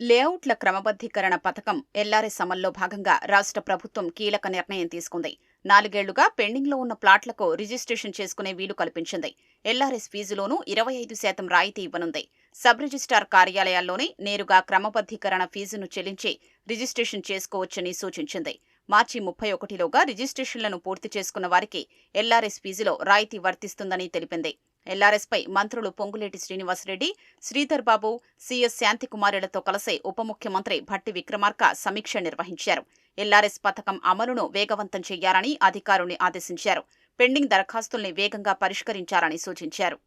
లేఅవుట్ల క్రమబద్ధీకరణ పథకం ఎల్ఆర్ఎస్ అమల్లో భాగంగా రాష్ట్ర ప్రభుత్వం కీలక నిర్ణయం తీసుకుంది. నాలుగేళ్ళుగా పెండింగ్లో ఉన్న ప్లాట్లకు రిజిస్ట్రేషన్ చేసుకునే వీలు కల్పించింది. ఎల్ఆర్ఎస్ ఫీజులోనూ ఇరవై ఐదు శాతం రాయితీ ఇవ్వనుంది. సబ్ రిజిస్టార్ కార్యాలయాల్లోనే నేరుగా క్రమబద్ధీకరణ ఫీజును చెల్లించి రిజిస్ట్రేషన్ చేసుకోవచ్చని సూచించింది. మార్చి ముప్పై ఒకటిలోగా రిజిస్ట్రేషన్లను పూర్తి చేసుకున్న వారికి ఎల్ఆర్ఎస్ ఫీజులో రాయితీ వర్తిస్తుందని తెలిపింది. ఎల్ఆర్ఎస్పై మంత్రులు పొంగులేటి శ్రీనివాసరెడ్డి శ్రీధర్ బాబు సీఎస్ శాంతికుమారులతో కలిసి ఉప ముఖ్యమంత్రి భట్టి విక్రమార్క సమీక్ష నిర్వహించారు. ఎల్ఆర్ఎస్ పథకం అమలును వేగవంతం చేయాలని అధికారుల్ని ఆదేశించారు. పెండింగ్ దరఖాస్తుల్ని వేగంగా పరిష్కరించాలని సూచించారు.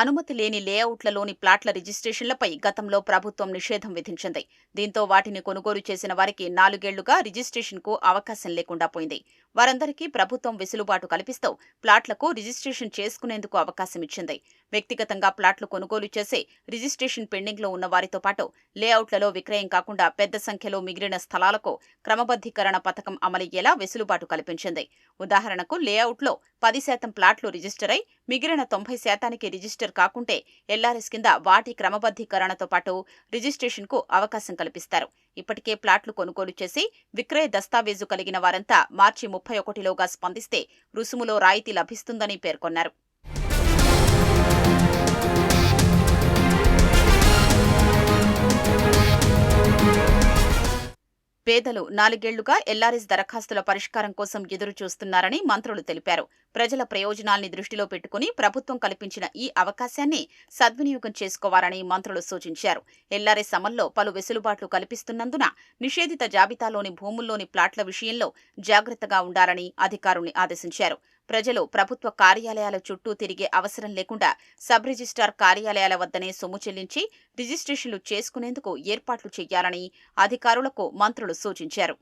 అనుమతి లేని లేఅవుట్లలోని ప్లాట్ల రిజిస్ట్రేషన్లపై గతంలో ప్రభుత్వం నిషేధం విధించింది. దీంతో వాటిని కొనుగోలు చేసిన వారికి నాలుగేళ్ళుగా రిజిస్ట్రేషన్కు అవకాశం లేకుండా పోయింది. వారందరికీ ప్రభుత్వం వెసులుబాటు కల్పిస్తూ ప్లాట్లకు రిజిస్ట్రేషన్ చేసుకునేందుకు అవకాశం ఇచ్చింది. వ్యక్తిగతంగా ప్లాట్లు కొనుగోలు చేసి రిజిస్ట్రేషన్ పెండింగ్లో ఉన్న వారితో పాటు లేఅవుట్లలో విక్రయం కాకుండా పెద్ద సంఖ్యలో మిగిలిన స్థలాలకు క్రమబద్ధీకరణ పథకం అమలయ్యేలా వెసులుబాటు కల్పించింది. ఉదాహరణకు లేఅవుట్లో పది శాతం ప్లాట్లు రిజిస్టర్ అయి మిగిలిన తొంభై శాతానికి రిజిస్టర్ కాకుంటే ఎల్ఆర్ఎస్ కింద వాటి క్రమబద్ధీకరణతో పాటు రిజిస్ట్రేషన్కు అవకాశం కల్పిస్తారు. ఇప్పటికే ప్లాట్లు కొనుగోలు చేసి విక్రయ దస్తావేజు కలిగిన వారంతా మార్చి ముప్పై ఒకటిలోగా స్పందిస్తే రుసుములో రాయితీ లభిస్తుందని పేర్కొన్నారు. పేదలు నాలుగేళ్ళుగా ఎల్ఆర్ఎస్ దరఖాస్తుల పరిష్కారం కోసం ఎదురు చూస్తున్నారని మంత్రులు తెలిపారు. ప్రజల ప్రయోజనాల్ని దృష్టిలో పెట్టుకుని ప్రభుత్వం కల్పించిన ఈ అవకాశాన్ని సద్వినియోగం చేసుకోవాలని మంత్రులు సూచించారు. ఎల్ఆర్ఎస్ అమల్లో పలు వెసులుబాట్లు కల్పిస్తున్నందున నిషేధిత జాబితాలోని భూముల్లోని ప్లాట్ల విషయంలో జాగ్రత్తగా ఉండాలని అధికారుల్ని ఆదేశించారు. ప్రజలు ప్రభుత్వ కార్యాలయాల చుట్టూ తిరిగే అవసరం లేకుండా సబ్ రిజిస్ట్రార్ కార్యాలయాల వద్దనే సొమ్ము చెల్లించి రిజిస్ట్రేషన్లు చేసుకునేందుకు ఏర్పాట్లు చేయాలని అధికారులకు మంత్రులు సూచించారు.